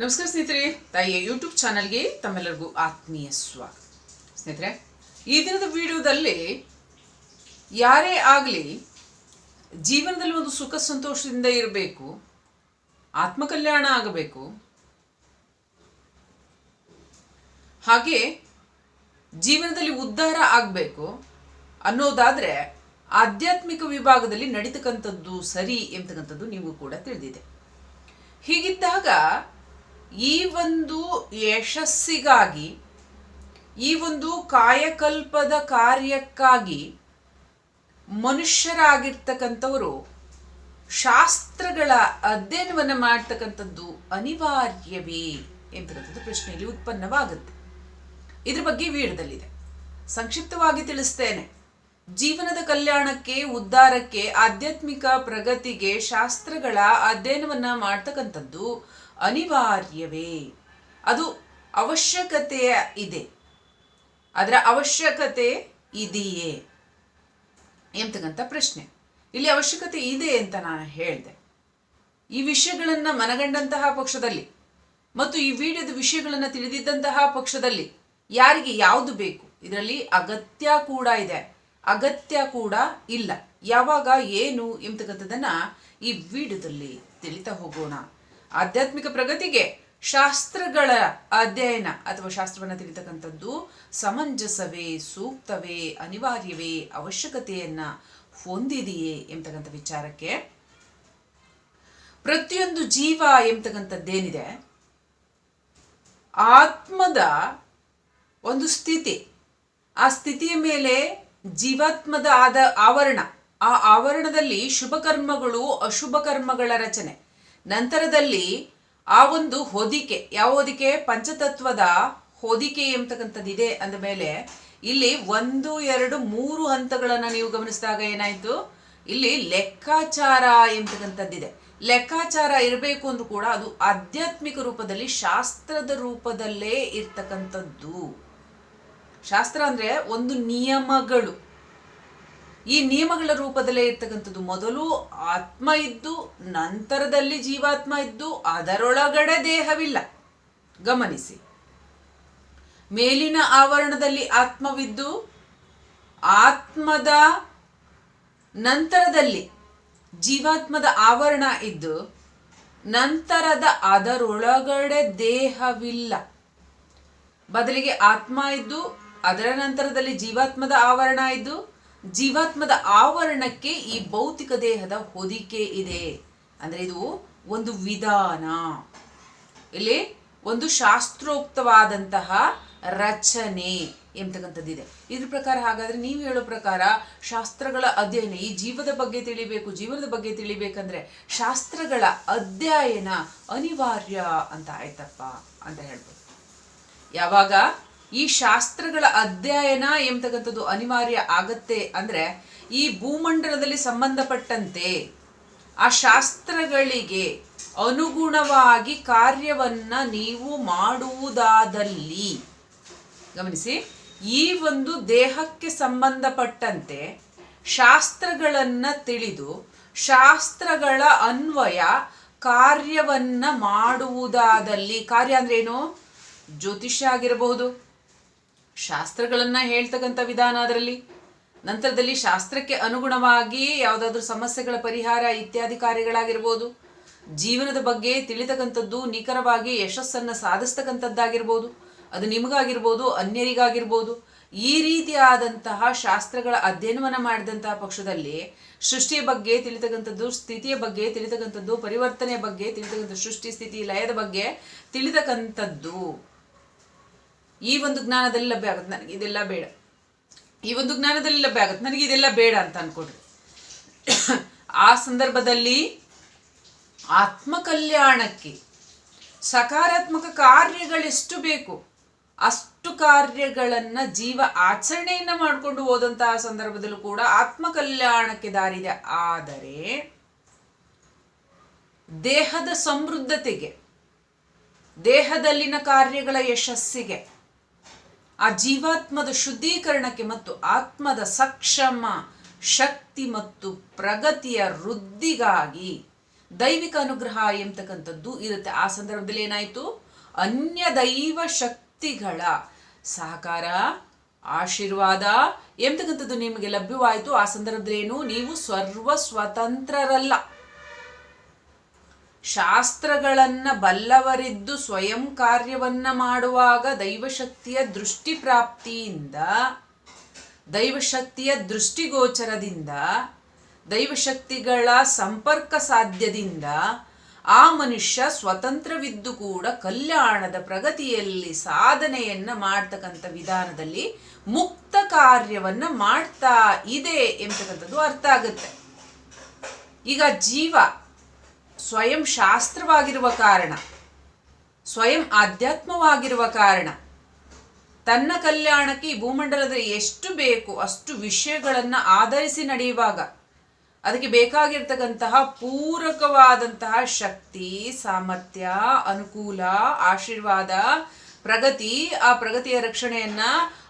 ನಮಸ್ಕಾರ ಸ್ನೇಹಿತರೆ, ತಾಯಿಯ ಯೂಟ್ಯೂಬ್ ಚಾನಲ್ಗೆ ತಮ್ಮೆಲ್ಲರಿಗೂ ಆತ್ಮೀಯ ಸ್ವಾಗತ. ಸ್ನೇಹಿತರೆ, ಈ ದಿನದ ವಿಡಿಯೋದಲ್ಲಿ ಯಾರೇ ಆಗಲಿ ಜೀವನದಲ್ಲಿ ಒಂದು ಸುಖ ಸಂತೋಷದಿಂದ ಇರಬೇಕು, ಆತ್ಮಕಲ್ಯಾಣ ಆಗಬೇಕು. ಹಾಗೆ ಜೀವನದಲ್ಲಿ ಉದ್ಧಾರ ಆಗಬೇಕು ಅನ್ನೋದಾದರೆ ಆಧ್ಯಾತ್ಮಿಕ ವಿಭಾಗದಲ್ಲಿ ನಡೀತಕ್ಕಂಥದ್ದು ಸರಿ ಎಂತಕ್ಕಂಥದ್ದು ನೀವು ಕೂಡ ತಿಳಿದಿದೆ. ಹೀಗಿದ್ದಾಗ ಈ ಒಂದು ಯಶಸ್ಸಿಗಾಗಿ, ಈ ಒಂದು ಕಾಯಕಲ್ಪದ ಕಾರ್ಯಕ್ಕಾಗಿ ಮನುಷ್ಯರಾಗಿರ್ತಕ್ಕಂಥವರು ಶಾಸ್ತ್ರಗಳ ಅಧ್ಯಯನವನ್ನು ಮಾಡ್ತಕ್ಕಂಥದ್ದು ಅನಿವಾರ್ಯವೇ ಎಂಬತಕ್ಕಂಥದ್ದು ಪ್ರಶ್ನೆಯಲ್ಲಿ ಉತ್ಪನ್ನವಾಗುತ್ತೆ. ಇದ್ರ ಬಗ್ಗೆ ವೀಡದಲ್ಲಿದೆ ಸಂಕ್ಷಿಪ್ತವಾಗಿ ತಿಳಿಸ್ತೇನೆ. ಜೀವನದ ಕಲ್ಯಾಣಕ್ಕೆ, ಉದ್ಧಾರಕ್ಕೆ, ಆಧ್ಯಾತ್ಮಿಕ ಪ್ರಗತಿಗೆ ಶಾಸ್ತ್ರಗಳ ಅಧ್ಯಯನವನ್ನ ಮಾಡ್ತಕ್ಕಂಥದ್ದು ಅನಿವಾರ್ಯವೇ. ಅದು ಅವಶ್ಯಕತೆ ಇದೆ. ಅದರ ಅವಶ್ಯಕತೆ ಇದೆಯೇ? ಎಂತಕ್ಕಂಥ ಪ್ರಶ್ನೆ. ಇಲ್ಲಿ ಅವಶ್ಯಕತೆ ಇದೆ ಅಂತ ನಾನು ಹೇಳಿದೆ. ಈ ವಿಷಯಗಳನ್ನು ಮನಗಂಡಂತಹ ಪಕ್ಷದಲ್ಲಿ ಮತ್ತು ಈ ವಿಡಿಯೋದ ವಿಷಯಗಳನ್ನು ತಿಳಿದಿದ್ದಂತಹ ಪಕ್ಷದಲ್ಲಿ ಯಾರಿಗೆ ಯಾವುದು ಬೇಕು? ಇದರಲ್ಲಿ ಅಗತ್ಯ ಕೂಡ ಇದೆ. ಅಗತ್ಯ ಕೂಡ ಇಲ್ಲ. ಯಾವಾಗ, ಏನು ಎಂಬತಕ್ಕಂಥದ್ದನ್ನು ಈ ವಿಡಿಯೋದಲ್ಲಿ ತಿಳಿತಾ ಹೋಗೋಣ. ಆಧ್ಯಾತ್ಮಿಕ ಪ್ರಗತಿಗೆ ಶಾಸ್ತ್ರಗಳ ಅಧ್ಯಯನ ಅಥವಾ ಶಾಸ್ತ್ರವನ್ನು ತಿಳಿತಕ್ಕಂಥದ್ದು ಸಮಂಜಸವೇ, ಸೂಕ್ತವೇ, ಅನಿವಾರ್ಯವೇ ಅವಶ್ಯಕತೆಯನ್ನ ಹೊಂದಿದೆಯೇ ಎಂಬತಕ್ಕಂಥ ವಿಚಾರಕ್ಕೆ ಪ್ರತಿಯೊಂದು ಜೀವ ಎಂಬತಕ್ಕಂಥದ್ದೇನಿದೆ, ಆತ್ಮದ ಒಂದು ಸ್ಥಿತಿ, ಆ ಸ್ಥಿತಿಯ ಮೇಲೆ ಜೀವಾತ್ಮದ ಆದ ಆವರಣ, ಆ ಆವರಣದಲ್ಲಿ ಶುಭ ಕರ್ಮಗಳು ಅಶುಭ ಕರ್ಮಗಳ ರಚನೆ. ನಂತರದಲ್ಲಿ ಆ ಒಂದು ಹೊದಿಕೆ, ಯಾವ ಹೊದಿಕೆ? ಪಂಚತತ್ವದ ಹೊದಿಕೆ ಎಂಬತಕ್ಕಂಥದ್ದಿದೆ ಅಂದ ಮೇಲೆ ಇಲ್ಲಿ ಒಂದು, ಎರಡು, ಮೂರು ಹಂತಗಳನ್ನು ನೀವು ಗಮನಿಸಿದಾಗ ಏನಾಯ್ತು? ಇಲ್ಲಿ ಲೆಕ್ಕಾಚಾರ ಎಂಬತಕ್ಕಂಥದ್ದಿದೆ. ಲೆಕ್ಕಾಚಾರ ಇರಬೇಕು ಅಂದ್ರೂ ಕೂಡ ಅದು ಆಧ್ಯಾತ್ಮಿಕ ರೂಪದಲ್ಲಿ, ಶಾಸ್ತ್ರದ ರೂಪದಲ್ಲೇ ಇರ್ತಕ್ಕಂಥದ್ದು. ಶಾಸ್ತ್ರ ಅಂದ್ರೆ ಒಂದು ನಿಯಮಗಳು. ಈ ನಿಯಮಗಳ ರೂಪದಲ್ಲೇ ಇರ್ತಕ್ಕಂಥದ್ದು. ಮೊದಲು ಆತ್ಮ ಇದ್ದು, ನಂತರದಲ್ಲಿ ಜೀವಾತ್ಮ ಇದ್ದು, ಅದರೊಳಗಡೆ ದೇಹವಿಲ್ಲ. ಗಮನಿಸಿ. ಮೇಲಿನ ಆವರಣದಲ್ಲಿ ಆತ್ಮವಿದ್ದು, ಆತ್ಮದ ನಂತರದಲ್ಲಿ ಜೀವಾತ್ಮದ ಆವರಣ ಇದ್ದು, ನಂತರದ ಅದರೊಳಗಡೆ ದೇಹವಿಲ್ಲ. ಬದಲಿಗೆ ಆತ್ಮ ಇದ್ದು, ಅದರ ನಂತರದಲ್ಲಿ ಜೀವಾತ್ಮದ ಆವರಣ ಇದ್ದು ಜೀವಾತ್ಮದ ಆವರಣಕ್ಕೆ ಈ ಭೌತಿಕ ದೇಹದ ಹೊದಿಕೆ ಇದೆ. ಅಂದ್ರೆ ಇದು ಒಂದು ವಿಧಾನ. ಇಲ್ಲಿ ಒಂದು ಶಾಸ್ತ್ರೋಕ್ತವಾದಂತಹ ರಚನೆ ಎಂಬತಕ್ಕಂಥದ್ದಿದೆ ಇದ್ರ ಪ್ರಕಾರ ಹಾಗಾದ್ರೆ ನೀವು ಹೇಳೋ ಪ್ರಕಾರ ಶಾಸ್ತ್ರಗಳ ಅಧ್ಯಯನ, ಈ ಜೀವದ ಬಗ್ಗೆ ತಿಳಿಬೇಕು, ಜೀವನದ ಬಗ್ಗೆ ತಿಳಿಬೇಕಂದ್ರೆ ಶಾಸ್ತ್ರಗಳ ಅಧ್ಯಯನ ಅನಿವಾರ್ಯ ಅಂತ ಆಯ್ತಪ್ಪ ಅಂತ ಹೇಳ್ಬೋದು. ಯಾವಾಗ? ಈ ಶಾಸ್ತ್ರಗಳ ಅಧ್ಯಯನ ಎಂಬತಕ್ಕಂಥದ್ದು ಅನಿವಾರ್ಯ ಆಗತ್ತೆ ಅಂದ್ರೆ ಈ ಭೂಮಂಡಲದಲ್ಲಿ ಸಂಬಂಧಪಟ್ಟಂತೆ ಆ ಶಾಸ್ತ್ರಗಳಿಗೆ ಅನುಗುಣವಾಗಿ ಕಾರ್ಯವನ್ನ ನೀವು ಮಾಡುವುದಾದಲ್ಲಿ. ಗಮನಿಸಿ, ಈ ಒಂದು ದೇಹಕ್ಕೆ ಸಂಬಂಧಪಟ್ಟಂತೆ ಶಾಸ್ತ್ರಗಳನ್ನು ತಿಳಿದು ಶಾಸ್ತ್ರಗಳ ಅನ್ವಯ ಕಾರ್ಯವನ್ನ ಮಾಡುವುದಾದಲ್ಲಿ, ಕಾರ್ಯ ಅಂದ್ರೆ ಏನು? ಜ್ಯೋತಿಷ್ಯ ಆಗಿರಬಹುದು ಶಾಸ್ತ್ರಗಳನ್ನ ಹೇಳ್ತಕ್ಕಂಥ ವಿಧಾನ ಅದರಲ್ಲಿ. ನಂತರದಲ್ಲಿ ಶಾಸ್ತ್ರಕ್ಕೆ ಅನುಗುಣವಾಗಿ ಯಾವುದಾದ್ರೂ ಸಮಸ್ಯೆಗಳ ಪರಿಹಾರ ಇತ್ಯಾದಿ ಕಾರ್ಯಗಳಾಗಿರ್ಬೋದು. ಜೀವನದ ಬಗ್ಗೆ ತಿಳಿತಕ್ಕಂಥದ್ದು ನಿಖರವಾಗಿ ಯಶಸ್ಸನ್ನು ಸಾಧಿಸ್ತಕ್ಕಂಥದ್ದಾಗಿರ್ಬೋದು. ಅದು ನಿಮಗಾಗಿರ್ಬೋದು, ಅನ್ಯರಿಗಾಗಿರ್ಬೋದು. ಈ ರೀತಿಯಾದಂತಹ ಶಾಸ್ತ್ರಗಳ ಅಧ್ಯಯನವನ್ನು ಮಾಡಿದಂತಹ ಪಕ್ಷದಲ್ಲಿ ಸೃಷ್ಟಿಯ ಬಗ್ಗೆ ತಿಳಿತಕ್ಕಂಥದ್ದು, ಸ್ಥಿತಿಯ ಬಗ್ಗೆ ತಿಳಿತಕ್ಕಂಥದ್ದು, ಪರಿವರ್ತನೆಯ ಬಗ್ಗೆ ತಿಳಿತಕ್ಕಂಥ ಸೃಷ್ಟಿ, ಸ್ಥಿತಿ, ಲಯದ ಬಗ್ಗೆ ತಿಳಿತಕ್ಕಂಥದ್ದು. ಈ ಒಂದು ಜ್ಞಾನದಲ್ಲಿ ಲಭ್ಯ ಆಗುತ್ತೆ. ನನಗೆ ಇದೆಲ್ಲ ಬೇಡ. ಈ ಒಂದು ಜ್ಞಾನದಲ್ಲಿ ಲಭ್ಯ ಆಗುತ್ತೆ. ನನಗೆ ಇದೆಲ್ಲ ಬೇಡ ಅಂತ ಅನ್ಕೊಡ್ರಿ ಆ ಸಂದರ್ಭದಲ್ಲಿ ಆತ್ಮಕಲ್ಯಾಣಕ್ಕೆ ಸಕಾರಾತ್ಮಕ ಕಾರ್ಯಗಳೆಷ್ಟು ಬೇಕು, ಅಷ್ಟು ಕಾರ್ಯಗಳನ್ನ ಜೀವ ಆಚರಣೆಯನ್ನ ಮಾಡಿಕೊಂಡು ಹೋದಂತಹ ಸಂದರ್ಭದಲ್ಲೂ ಕೂಡ ಆತ್ಮಕಲ್ಯಾಣಕ್ಕೆ ದಾರಿದೆ ಆದರೆ ದೇಹದ ಸಮೃದ್ಧತೆಗೆ, ದೇಹದಲ್ಲಿನ ಕಾರ್ಯಗಳ ಯಶಸ್ಸಿಗೆ ಆ ಜೀವಾತ್ಮದ ಶುದ್ಧೀಕರಣಕ್ಕೆ ಮತ್ತು ಆತ್ಮದ ಸಕ್ಷಮ ಶಕ್ತಿ ಮತ್ತು ಪ್ರಗತಿಯ ವೃದ್ಧಿಗಾಗಿ ದೈವಿಕ ಅನುಗ್ರಹ ಎಂಬತಕ್ಕಂಥದ್ದು ಇರುತ್ತೆ. ಆ ಸಂದರ್ಭದಲ್ಲಿ ಏನಾಯಿತು? ಅನ್ಯ ದೈವ ಶಕ್ತಿಗಳ ಸಹಕಾರ, ಆಶೀರ್ವಾದ ಎಂಬತಕ್ಕಂಥದ್ದು ನಿಮಗೆ ಲಭ್ಯವಾಯಿತು. ಆ ಸಂದರ್ಭದಲ್ಲಿ ಏನು? ನೀವು ಸರ್ವ ಸ್ವತಂತ್ರರಲ್ಲ ಶಾಸ್ತ್ರಗಳನ್ನ ಬಲ್ಲವರಿದ್ದು ಸ್ವಯಂ ಕಾರ್ಯವನ್ನ ಮಾಡುವಾಗ ದೈವಶಕ್ತಿಯ ದೃಷ್ಟಿ ಪ್ರಾಪ್ತಿಯಿಂದ ದೈವಶಕ್ತಿಯ ದೃಷ್ಟಿಗೋಚರದಿಂದ, ದೈವಶಕ್ತಿಗಳ ಸಂಪರ್ಕ ಸಾಧ್ಯದಿಂದ ಆ ಮನುಷ್ಯ ಸ್ವತಂತ್ರವಿದ್ದು ಕೂಡ ಕಲ್ಯಾಣದ ಪ್ರಗತಿಯಲ್ಲಿ ಸಾಧನೆಯನ್ನ ಮಾಡ್ತಕ್ಕಂಥ ವಿಧಾನದಲ್ಲಿ ಮುಕ್ತ ಕಾರ್ಯವನ್ನ ಮಾಡ್ತಾ ಇದೆ ಎಂಬತಕ್ಕಂಥದ್ದು ಅರ್ಥ ಆಗುತ್ತೆ. ಈಗ ಜೀವ ಸ್ವಯಂ ಶಾಸ್ತ್ರವಾಗಿರುವ ಕಾರಣ, ಸ್ವಯಂ ಆಧ್ಯಾತ್ಮವಾಗಿರುವ ಕಾರಣ ತನ್ನ ಕಲ್ಯಾಣಕ್ಕೆ ಈ ಭೂಮಂಡಲದಲ್ಲಿ ಎಷ್ಟು ಬೇಕು, ಅಷ್ಟು ವಿಷಯಗಳನ್ನು ಆಧರಿಸಿ ನಡೆಯುವಾಗ ಅದಕ್ಕೆ ಬೇಕಾಗಿರ್ತಕ್ಕಂತಹ ಪೂರಕವಾದಂತಹ ಶಕ್ತಿ, ಸಾಮರ್ಥ್ಯ, ಅನುಕೂಲ, ಆಶೀರ್ವಾದ ಪ್ರಗತಿ, ಆ ಪ್ರಗತಿಯ ರಕ್ಷಣೆಯನ್ನ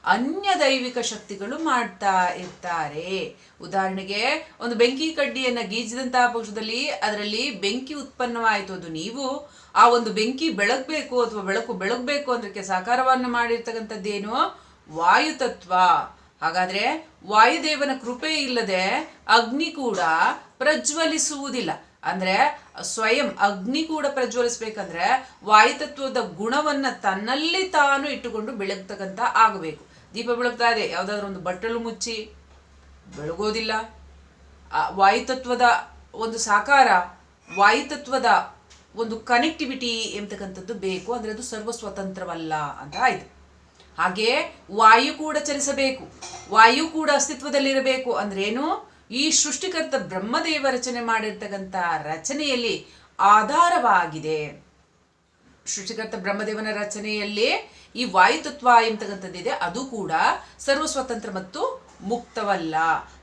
ಅನ್ಯ ದೈವಿಕ ಶಕ್ತಿಗಳು ಮಾಡ್ತಾ ಇರ್ತಾರೆ. ಉದಾಹರಣೆಗೆ, ಒಂದು ಬೆಂಕಿ ಕಡ್ಡಿಯನ್ನ ಗೀಜಿದಂತಹ ಪಕ್ಷದಲ್ಲಿ ಅದರಲ್ಲಿ ಬೆಂಕಿ ಉತ್ಪನ್ನವಾಯಿತು ಅದು ನೀವು, ಆ ಒಂದು ಬೆಂಕಿ ಬೆಳಗ್ಬೇಕು ಅಥವಾ ಬೆಳಕು ಬೆಳಗ್ಬೇಕು ಅದಕ್ಕೆ ಸಾಕಾರವನ್ನು ಮಾಡಿರ್ತಕ್ಕಂಥದ್ದೇನು? ವಾಯುತತ್ವ. ಹಾಗಾದ್ರೆ ವಾಯುದೇವನ ಕೃಪೆ ಇಲ್ಲದೆ ಅಗ್ನಿ ಕೂಡ ಪ್ರಜ್ವಲಿಸುವುದಿಲ್ಲ. ಅಂದ್ರೆ ಸ್ವಯಂ ಅಗ್ನಿ ಕೂಡ ಪ್ರಜ್ವಲಿಸ್ಬೇಕಂದ್ರೆ ವಾಯುತತ್ವದ ಗುಣವನ್ನ ತನ್ನಲ್ಲಿ ತಾನು ಇಟ್ಟುಕೊಂಡು ಬೆಳಗ್ತಕ್ಕಂತ ಆಗಬೇಕು. ದೀಪ ಬೆಳಗ್ತಾ ಇದೆ, ಯಾವ್ದಾದ್ರು ಒಂದು ಬಟ್ಟಲು ಮುಚ್ಚಿ, ಬೆಳಗೋದಿಲ್ಲ. ವಾಯುತತ್ವದ ಒಂದು ಸಾಕಾರ ವಾಯುತತ್ವದ ಒಂದು ಕನೆಕ್ಟಿವಿಟಿ ಎಂತಕ್ಕಂಥದ್ದು ಬೇಕು, ಅಂದ್ರೆ ಅದು ಸರ್ವ ಸ್ವತಂತ್ರವಲ್ಲ ಅಂತ ಆಯ್ತು. ಹಾಗೆ ವಾಯು ಕೂಡ ಚಲಿಸಬೇಕು, ವಾಯು ಕೂಡ ಅಸ್ತಿತ್ವದಲ್ಲಿರಬೇಕು ಅಂದ್ರೇನು ಈ ಸೃಷ್ಟಿಕರ್ತ ಬ್ರಹ್ಮದೇವ ರಚನೆ ಮಾಡಿರ್ತಕ್ಕಂಥ ರಚನೆಯಲ್ಲಿ ಆಧಾರವಾಗಿದೆ. ಸೃಷ್ಟಿಕರ್ತ ಬ್ರಹ್ಮದೇವನ ರಚನೆಯಲ್ಲಿ ಈ ವಾಯುತತ್ವ ಎಂತಕ್ಕಂಥದ್ದಿದೆ, ಅದು ಕೂಡ ಸರ್ವ ಸ್ವತಂತ್ರ ಮತ್ತು ಮುಕ್ತವಲ್ಲ.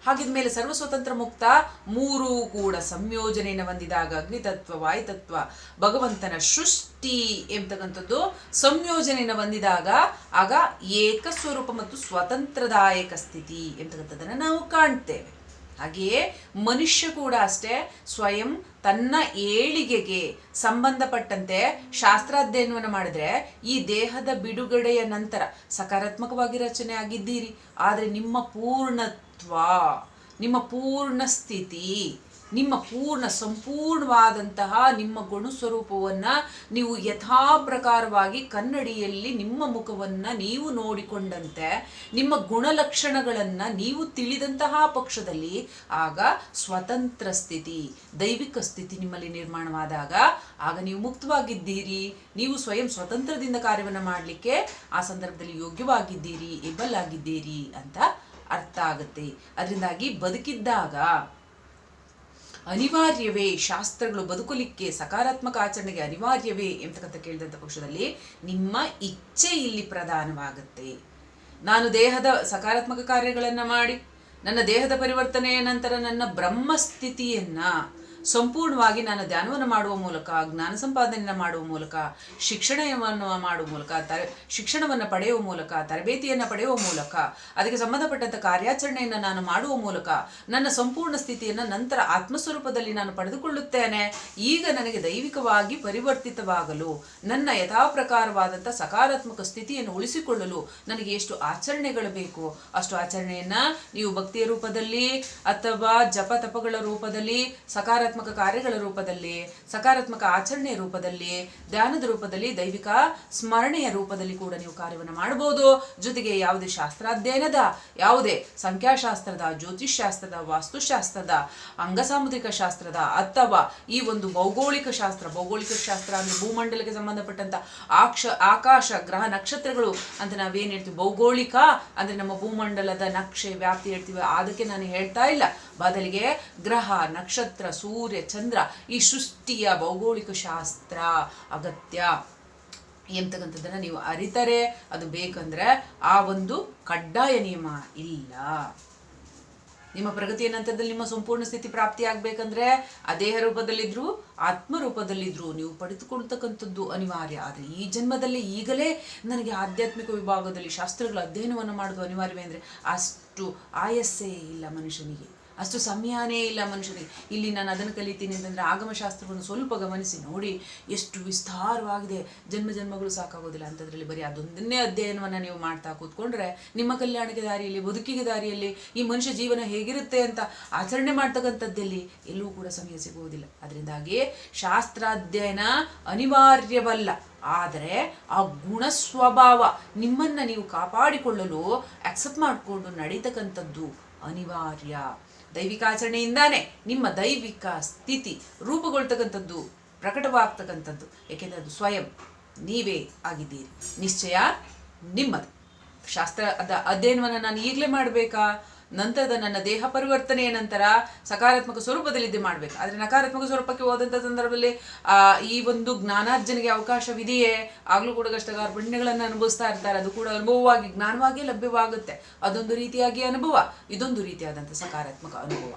ಹಾಗಿದ್ಮೇಲೆ ಸರ್ವ ಸ್ವತಂತ್ರ ಮುಕ್ತ ಮೂರೂ ಕೂಡ ಸಂಯೋಜನೆಯನ್ನು ಹೊಂದಿದಾಗ ಅಗ್ನಿತತ್ವ, ವಾಯುತತ್ವ, ಭಗವಂತನ ಸೃಷ್ಟಿ ಎಂಬತಕ್ಕಂಥದ್ದು ಸಂಯೋಜನೆಯನ್ನು ಹೊಂದಿದಾಗ ಆಗ ಏಕ ಸ್ವರೂಪ ಮತ್ತು ಸ್ವತಂತ್ರದಾಯಕ ಸ್ಥಿತಿ ಎಂಬತಕ್ಕಂಥದ್ದನ್ನು ನಾವು ಕಾಣ್ತೇವೆ. ಹಾಗೆಯೇ ಮನುಷ್ಯ ಕೂಡ ಅಷ್ಟೇ ಸ್ವಯಂ ತನ್ನ ಏಳಿಗೆಗೆ ಸಂಬಂಧಪಟ್ಟಂತೆ ಶಾಸ್ತ್ರಾಧ್ಯಯನವನ್ನು ಮಾಡಿದ್ರೆ ಈ ದೇಹದ ಬಿಡುಗಡೆಯ ನಂತರ ಸಕಾರಾತ್ಮಕವಾಗಿ ರಚನೆ ಆಗಿದ್ದೀರಿ. ಆದರೆ ನಿಮ್ಮ ಪೂರ್ಣತ್ವ, ನಿಮ್ಮ ಪೂರ್ಣ ಸ್ಥಿತಿ ನಿಮ್ಮ ಪೂರ್ಣ ಸಂಪೂರ್ಣವಾದಂತಹ ನಿಮ್ಮ ಗುಣಸ್ವರೂಪವನ್ನ ನೀವು ಯಥಾ ಪ್ರಕಾರವಾಗಿ ಕನ್ನಡಿಯಲ್ಲಿ ನಿಮ್ಮ ಮುಖವನ್ನ ನೀವು ನೋಡಿಕೊಂಡಂತೆ, ನಿಮ್ಮ ಗುಣಲಕ್ಷಣಗಳನ್ನು ನೀವು ತಿಳಿದಂತಹ ಪಕ್ಷದಲ್ಲಿ, ಆಗ ಸ್ವತಂತ್ರ ಸ್ಥಿತಿ, ದೈವಿಕ ಸ್ಥಿತಿ ನಿಮ್ಮಲ್ಲಿ ನಿರ್ಮಾಣವಾದಾಗ, ಆಗ ನೀವು ಮುಕ್ತವಾಗಿದ್ದೀರಿ. ನೀವು ಸ್ವಯಂ ಸ್ವತಂತ್ರದಿಂದ ಕಾರ್ಯವನ್ನು ಮಾಡಲಿಕ್ಕೆ ಆ ಸಂದರ್ಭದಲ್ಲಿ ಯೋಗ್ಯವಾಗಿದ್ದೀರಿ ಎಬಲ್ ಆಗಿದ್ದೀರಿ ಅಂತ ಅರ್ಥ ಆಗುತ್ತೆ. ಅದರಿಂದಾಗಿ ಬದುಕಿದ್ದಾಗ ಅನಿವಾರ್ಯವೇ ಶಾಸ್ತ್ರಗಳು ಬದುಕಲಿಕ್ಕೆ ಸಕಾರಾತ್ಮಕ ಆಚರಣೆಗೆ ಅನಿವಾರ್ಯವೇ ಎಂತಕ್ಕಂಥ ಕೇಳಿದಂಥ ಪಕ್ಷದಲ್ಲಿ ನಿಮ್ಮ ಇಚ್ಛೆ ಇಲ್ಲಿ ಪ್ರಧಾನವಾಗುತ್ತೆ. ನಾನು ದೇಹದ ಸಕಾರಾತ್ಮಕ ಕಾರ್ಯಗಳನ್ನು ಮಾಡಿ, ನನ್ನ ದೇಹದ ಪರಿವರ್ತನೆಯ ನಂತರ ನನ್ನ ಬ್ರಹ್ಮಸ್ಥಿತಿಯನ್ನ ಸಂಪೂರ್ಣವಾಗಿ ನಾನು ಧ್ಯಾನವನ್ನು ಮಾಡುವ ಮೂಲಕ, ಜ್ಞಾನ ಸಂಪಾದನೆಯನ್ನು ಮಾಡುವ ಮೂಲಕ, ಶಿಕ್ಷಣವನ್ನು ಮಾಡುವ ಮೂಲಕ, ತರ, ಶಿಕ್ಷಣವನ್ನು ಪಡೆಯುವ ಮೂಲಕ, ತರಬೇತಿಯನ್ನು ಪಡೆಯುವ ಮೂಲಕ, ಅದಕ್ಕೆ ಸಂಬಂಧಪಟ್ಟಂಥ ಕಾರ್ಯಾಚರಣೆಯನ್ನು ನಾನು ಮಾಡುವ ಮೂಲಕ ನನ್ನ ಸಂಪೂರ್ಣ ಸ್ಥಿತಿಯನ್ನು ನಂತರ ಆತ್ಮಸ್ವರೂಪದಲ್ಲಿ ನಾನು ಪಡೆದುಕೊಳ್ಳುತ್ತೇನೆ. ಈಗ ನನಗೆ ದೈವಿಕವಾಗಿ ಪರಿವರ್ತಿತವಾಗಲು, ನನ್ನ ಯಥಾ ಪ್ರಕಾರವಾದಂಥ ಸಕಾರಾತ್ಮಕ ಸ್ಥಿತಿಯನ್ನು ಉಳಿಸಿಕೊಳ್ಳಲು ನನಗೆ ಎಷ್ಟು ಆಚರಣೆಗಳು ಬೇಕು? ಅಷ್ಟು ಆಚರಣೆಯನ್ನ ನೀವು ಭಕ್ತಿಯ ರೂಪದಲ್ಲಿ ಅಥವಾ ಜಪ ತಪಗಳ ರೂಪದಲ್ಲಿ, ಸಕಾರಾತ್ಮಕ ಕಾರ್ಯಗಳ ರೂಪದಲ್ಲಿ, ಸಕಾರಾತ್ಮಕ ಆಚರಣೆಯ ರೂಪದಲ್ಲಿ, ಧ್ಯಾನದ ರೂಪದಲ್ಲಿ, ದೈವಿಕ ಸ್ಮರಣೆಯ ರೂಪದಲ್ಲಿ ಕೂಡ ನೀವು ಕಾರ್ಯವನ್ನು ಮಾಡಬಹುದು. ಜೊತೆಗೆ ಯಾವುದೇ ಶಾಸ್ತ್ರಾಧ್ಯಯನದ, ಯಾವುದೇ ಸಂಖ್ಯಾಶಾಸ್ತ್ರದ ಜ್ಯೋತಿಷ್ಶಾಸ್ತ್ರದ ವಾಸ್ತುಶಾಸ್ತ್ರದ, ಅಂಗಸಾಮುದ್ರಿಕ ಶಾಸ್ತ್ರದ ಅಥವಾ ಈ ಒಂದು ಭೌಗೋಳಿಕ ಶಾಸ್ತ್ರ ಭೌಗೋಳಿಕ ಶಾಸ್ತ್ರ ಅಂದ್ರೆ ಭೂಮಂಡಲಕ್ಕೆ ಸಂಬಂಧಪಟ್ಟಂತ ಆಕ್ಷ, ಆಕಾಶ, ಗ್ರಹ ನಕ್ಷತ್ರಗಳು ಅಂತ ನಾವೇನ್ ಹೇಳ್ತೀವಿ? ಭೌಗೋಳಿಕ ಅಂದ್ರೆ ನಮ್ಮ ಭೂಮಂಡಲದ ನಕ್ಷೆ ವ್ಯಾಪ್ತಿ ಹೇಳ್ತೀವಿ. ಅದಕ್ಕೆ ನಾನು ಹೇಳ್ತಾ ಇಲ್ಲ. ಬದಲಿಗೆ ಗ್ರಹ, ನಕ್ಷತ್ರ, ಸೂರ್ಯ ಚಂದ್ರ, ಈ ಸೃಷ್ಟಿಯ ಭೌಗೋಳಿಕ ಶಾಸ್ತ್ರ, ಅಗತ್ಯ ಎಂತಕ್ಕಂಥದ್ದನ್ನ ನೀವು ಅರಿತರೆ, ಅದು ಬೇಕಂದ್ರೆ ಆ ಒಂದು ಕಡ್ಡಾಯ ನಿಯಮ ಇಲ್ಲ. ನಿಮ್ಮ ಪ್ರಗತಿಯ ನಂತರದಲ್ಲಿ ನಿಮ್ಮ ಸಂಪೂರ್ಣ ಸ್ಥಿತಿ ಪ್ರಾಪ್ತಿ ಆಗ್ಬೇಕಂದ್ರೆ ಆ ದೇಹ ರೂಪದಲ್ಲಿದ್ರು, ಆತ್ಮ ರೂಪದಲ್ಲಿದ್ರು ನೀವು ಪಡೆದುಕೊಳ್ತಕ್ಕಂಥದ್ದು ಅನಿವಾರ್ಯ. ಆದರೆ ಈ ಜನ್ಮದಲ್ಲಿ ಈಗಲೇ ನನಗೆ ಆಧ್ಯಾತ್ಮಿಕ ವಿಭಾಗದಲ್ಲಿ ಶಾಸ್ತ್ರಗಳ ಅಧ್ಯಯನವನ್ನು ಮಾಡೋದು ಅನಿವಾರ್ಯವೇ ಅಂದರೆ ಅಷ್ಟು ಆಯಸ್ಸೇ ಇಲ್ಲ ಮನುಷ್ಯನಿಗೆ. ಅಷ್ಟು ಸಮಯನೇ ಇಲ್ಲ ಮನುಷ್ಯರಿಗೆ. ಇಲ್ಲಿ ನಾನು ಅದನ್ನು ಕಲಿತೀನಿ ಅಂತಂದರೆ ಆಗಮಶಾಸ್ತ್ರವನ್ನು ಸ್ವಲ್ಪ ಗಮನಿಸಿ ನೋಡಿ ಎಷ್ಟು ವಿಸ್ತಾರವಾಗಿದೆ. ಜನ್ಮ ಜನ್ಮಗಳು ಸಾಕಾಗೋದಿಲ್ಲ ಅಂಥದ್ರಲ್ಲಿ ಬರೀ ಅದೊಂದನ್ನೇ ಅಧ್ಯಯನವನ್ನು ನೀವು ಮಾಡ್ತಾ ಕೂತ್ಕೊಂಡ್ರೆ ನಿಮ್ಮ ಕಲ್ಯಾಣಕ್ಕೆ ದಾರಿಯಲ್ಲಿ, ಬದುಕಿಗೆ ದಾರಿಯಲ್ಲಿ ಈ ಮನುಷ್ಯ ಜೀವನ ಹೇಗಿರುತ್ತೆ ಅಂತ ಆಚರಣೆ ಮಾಡ್ತಕ್ಕಂಥದ್ದಲ್ಲಿ ಎಲ್ಲೂ ಕೂಡ ಸಮಯ ಸಿಗುವುದಿಲ್ಲ. ಅದರಿಂದಾಗಿ ಶಾಸ್ತ್ರಾಧ್ಯಯನ ಅನಿವಾರ್ಯವಲ್ಲ. ಆದರೆ ಆ ಗುಣ ಸ್ವಭಾವ ನಿಮ್ಮನ್ನು ನೀವು ಕಾಪಾಡಿಕೊಳ್ಳಲು ಅಕ್ಸೆಪ್ಟ್ ಮಾಡಿಕೊಂಡು ನಡೀತಕ್ಕಂಥದ್ದು ಅನಿವಾರ್ಯ. ದೈವಿಕ ಆಚರಣೆಯಿಂದಾನೇ ನಿಮ್ಮ ದೈವಿಕ ಸ್ಥಿತಿ ರೂಪುಗೊಳ್ತಕ್ಕಂಥದ್ದು, ಪ್ರಕಟವಾಗ್ತಕ್ಕಂಥದ್ದು. ಏಕೆಂದರೆ ಅದು ಸ್ವಯಂ ನೀವೇ ಆಗಿದ್ದೀರಿ. ನಿಶ್ಚಯ ನಿಮ್ಮದು. ಶಾಸ್ತ್ರ ಅದ ಅಧ್ಯಯನವನ್ನು ನಾನು ಈಗಲೇ ಮಾಡಬೇಕಾ? ನಂತರದ ನನ್ನ ದೇಹ ಪರಿವರ್ತನೆಯ ನಂತರ ಸಕಾರಾತ್ಮಕ ಸ್ವರೂಪದಲ್ಲಿ ಸ್ವರೂಪದಲ್ಲಿದ್ದೆ ಮಾಡಬೇಕು. ಆದರೆ ನಕಾರಾತ್ಮಕ ಸ್ವರೂಪಕ್ಕೆ ಹೋದಂಥ ಸಂದರ್ಭದಲ್ಲಿ ಆ, ಈ ಒಂದು ಜ್ಞಾನಾರ್ಜನೆಗೆ ಅವಕಾಶವಿದೆಯೇ? ಆಗಲೂ ಕೂಡ ಕಷ್ಟ ಕಾರ್ಪಣ್ಯಗಳನ್ನು ಅನುಭವಿಸ್ತಾ ಇರ್ತಾರೆ. ಅದು ಕೂಡ ಅನುಭವವಾಗಿ ಜ್ಞಾನವಾಗಿ ಲಭ್ಯವಾಗುತ್ತೆ. ಅದೊಂದು ರೀತಿಯಾಗಿ ಅನುಭವ ಇದೊಂದು ರೀತಿಯಾದಂಥ ಸಕಾರಾತ್ಮಕ ಅನುಭವ.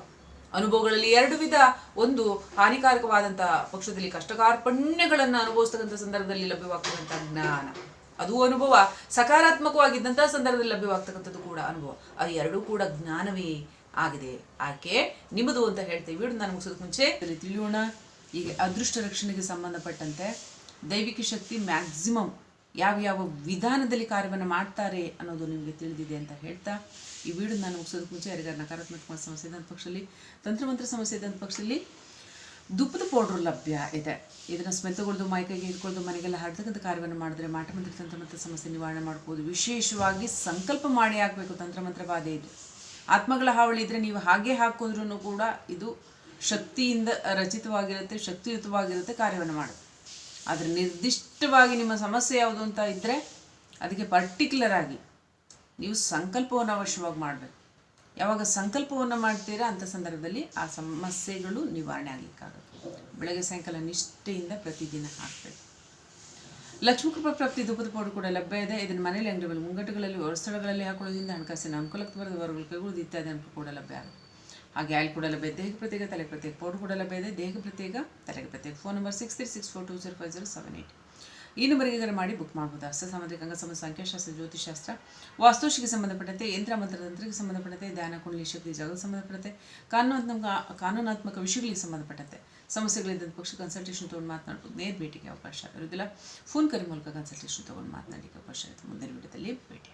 ಅನುಭವಗಳಲ್ಲಿ ಎರಡು ವಿಧ. ಒಂದು ಹಾನಿಕಾರಕವಾದಂಥ ಪಕ್ಷದಲ್ಲಿ ಕಷ್ಟಕಾರ್ಪಣ್ಯಗಳನ್ನು ಅನುಭವಿಸ್ತಕ್ಕಂಥ ಸಂದರ್ಭದಲ್ಲಿ ಲಭ್ಯವಾಗ್ತಕ್ಕಂಥ ಜ್ಞಾನ. ಅದು ಅನುಭವ. ಸಕಾರಾತ್ಮಕವಾಗಿದ್ದಂಥ ಸಂದರ್ಭದಲ್ಲಿ ಲಭ್ಯವಾಗ್ತಕ್ಕಂಥದ್ದು ಕೂಡ ಅನುಭವ. ಅದು ಎರಡೂ ಕೂಡ ಜ್ಞಾನವೇ ಆಗಿದೆ. ಆಕೆ ನಿಮ್ಮದು ಅಂತ ಹೇಳ್ತೇವೆ. ವಿಡಿಯೋ ನಾನು ಮುಗಿಸೋದಕ್ಕೆ ಮುಂಚೆ ತಿಳಿಯೋಣ. ಈಗ ಅದೃಷ್ಟ ರಕ್ಷಣೆಗೆ ಸಂಬಂಧಪಟ್ಟಂತೆ ದೈವಿಕ ಶಕ್ತಿ ಮ್ಯಾಕ್ಸಿಮಮ್ ಯಾವ ಯಾವ ವಿಧಾನದಲ್ಲಿ ಕಾರ್ಯವನ್ನು ಮಾಡ್ತಾರೆ ಅನ್ನೋದು ನಿಮಗೆ ತಿಳಿದಿದೆ ಅಂತ ಹೇಳ್ತಾ, ಈ ವಿಡಿಯೋ ನಾನು ಮುಗಿಸೋದಕ್ಕೆ ಮುಂಚೆ ಯಾರಿಗಾರ ನಕಾರಾತ್ಮಕ ಸಮಸ್ಯೆ ಇದ್ದಂಥ ಪಕ್ಷದಲ್ಲಿ, ತಂತ್ರಮಂತ್ರ ಸಮಸ್ಯೆ ಇದ್ದಂಥ ಪಕ್ಷದಲ್ಲಿ ದುಪ್ಪದ ಪೌಡ್ರ್ ಲಭ್ಯ ಇದೆ. ಇದನ್ನು ಸ್ಮೆತ್ತಗೊಳ್ದು, ಮೈಕೈಗೆ ಇಟ್ಕೊಳ್ದು ಮನೆಗೆಲ್ಲ ಹರಡ್ತಕ್ಕಂಥ ಕಾರ್ಯವನ್ನು ಮಾಡಿದ್ರೆ ಮಾಟಮಂತ್ರ ತಂತ್ರಮಂತ್ರ ಸಮಸ್ಯೆ ನಿವಾರಣೆ ಮಾಡ್ಬೋದು. ವಿಶೇಷವಾಗಿ ಸಂಕಲ್ಪ ಮಾಡಿ ಹಾಕಬೇಕು ತಂತ್ರಮಂತ್ರ ಬಾಧೆ ಇದು. ಆತ್ಮಗಳ ಹಾವಳಿ ಇದ್ದರೆ ನೀವು ಹಾಗೆ ಹಾಕಿದ್ರೂ ಕೂಡ ಇದು ಶಕ್ತಿಯಿಂದ ರಚಿತವಾಗಿರುತ್ತೆ, ಶಕ್ತಿಯುತವಾಗಿರುತ್ತೆ ಕಾರ್ಯವನ್ನು ಮಾಡುತ್ತೆ. ಆದರೆ ನಿರ್ದಿಷ್ಟವಾಗಿ ನಿಮ್ಮ ಸಮಸ್ಯೆ ಯಾವುದು ಅಂತ ಇದ್ದರೆ ಅದಕ್ಕೆ ಪರ್ಟಿಕ್ಯುಲರ್ ಆಗಿ ನೀವು ಸಂಕಲ್ಪವನ್ನು ಅವಶ್ಯವಾಗಿ ಮಾಡಬೇಕು. ಯಾವಾಗ ಸಂಕಲ್ಪವನ್ನು ಮಾಡ್ತೀರಾ ಅಂಥ ಸಂದರ್ಭದಲ್ಲಿ ಆ ಸಮಸ್ಯೆಗಳು ನಿವಾರಣೆ ಆಗಲಿಕ್ಕಾಗುತ್ತೆ. ಬೆಳಗ್ಗೆ ಸಾಯಂಕಾಲ ನಿಷ್ಠೆಯಿಂದ ಪ್ರತಿದಿನ ಹಾಕಬೇಕು. ಲಕ್ಷ್ಮೀ ಕೃಪಾ ಪ್ರಾಪ್ತಿ, ಧೂಪದ ಪೌಡರ್ ಕೂಡ ಲಭ್ಯ ಇದೆ. ಇದನ್ನು ಮನೆಯಲ್ಲಿ ಅಂಗಡಿಗಳಲ್ಲಿ ಮುಂಗಟ್ಟುಗಳಲ್ಲಿ ಹೊರ ಸ್ಥಳಗಳಲ್ಲಿ ಹಾಕೊಳ್ಳೋದ್ರಿಂದ ಹಣಕಾಸಿನ ಅನುಕೂಲಕ್ಕೆ ಬರೆದ ವರ್ಗಗಳು ಕೈಗೊಳ್ಳೋದು ಇತ್ಯಾದಿ ಅನುಕೂಲ ಕೂಡ ಲಭ್ಯ ಆಗುತ್ತೆ. ಹಾಗೆ ಆಯಿಲ್ ಕೂಡ ಲಭ್ಯ ದೇಹ ಪ್ರತ್ಯೇಕ ತಲೆ ಪ್ರತ್ಯೇಕ ಪೌಡರ್ ಕೂಡ ಲಭ್ಯ ಇದೆ. ದೇಹ ಪ್ರತ್ಯೇಕ, ತಲೆಗೆ ಪ್ರತ್ಯೇಕ. Phone number six three six four two zero five zero seven eight ಈ ನಂಬರಿಗೆ ಮಾಡಿ ಬುಕ್ ಮಾಡ್ಬೋದು ಅಂಗ ಅಂಗಸಮ ಸಂಖ್ಯಾಶಾಸ್ತ್ರ ಜ್ಯೋತಿಷಾಸ್ತ್ರ ವಾಸ್ತುಶಿಗೆ ಸಂಬಂಧಪಟ್ಟಂತೆ, ಯಂತ್ರ ಮಂತ್ರತಂತ್ರಕ್ಕೆ ಸಂಬಂಧಪಟ್ಟಂತೆ, ಧ್ಯಾನ, ಕುಂಡಲಿ, ಶಕ್ತಿ ಜಗಕ್ಕೆ ಸಂಬಂಧಪಟ್ಟಂತೆ ಕಾನೂನಾತ್ಮಕ ಕಾನೂನಾತ್ಮಕ ವಿಷಯಗಳಿಗೆ ಸಂಬಂಧಪಟ್ಟಂತೆ. ಸಮಸ್ಯೆಗಳಿದ್ದಂಥ ಪಕ್ಷ ಕನ್ಸಲ್ಟೇಷನ್ ತೊಗೊಂಡು ಮಾತನಾಡ್ಬೋದು ನೇರ ಭೇಟಿಗೆ ಅವಕಾಶ ಇರೋದಿಲ್ಲ ಫೋನ್ ಕರೆ ಮೂಲಕ ಕನ್ಸಲ್ಟೇಷನ್ ತೊಗೊಂಡು ಮಾತನಾಡಲಿಕ್ಕೆ ಅವಕಾಶ ಇರುತ್ತೆ. ಮುಂದಿನ ವಿಡಿಯೋದಲ್ಲಿ ಭೇಟಿ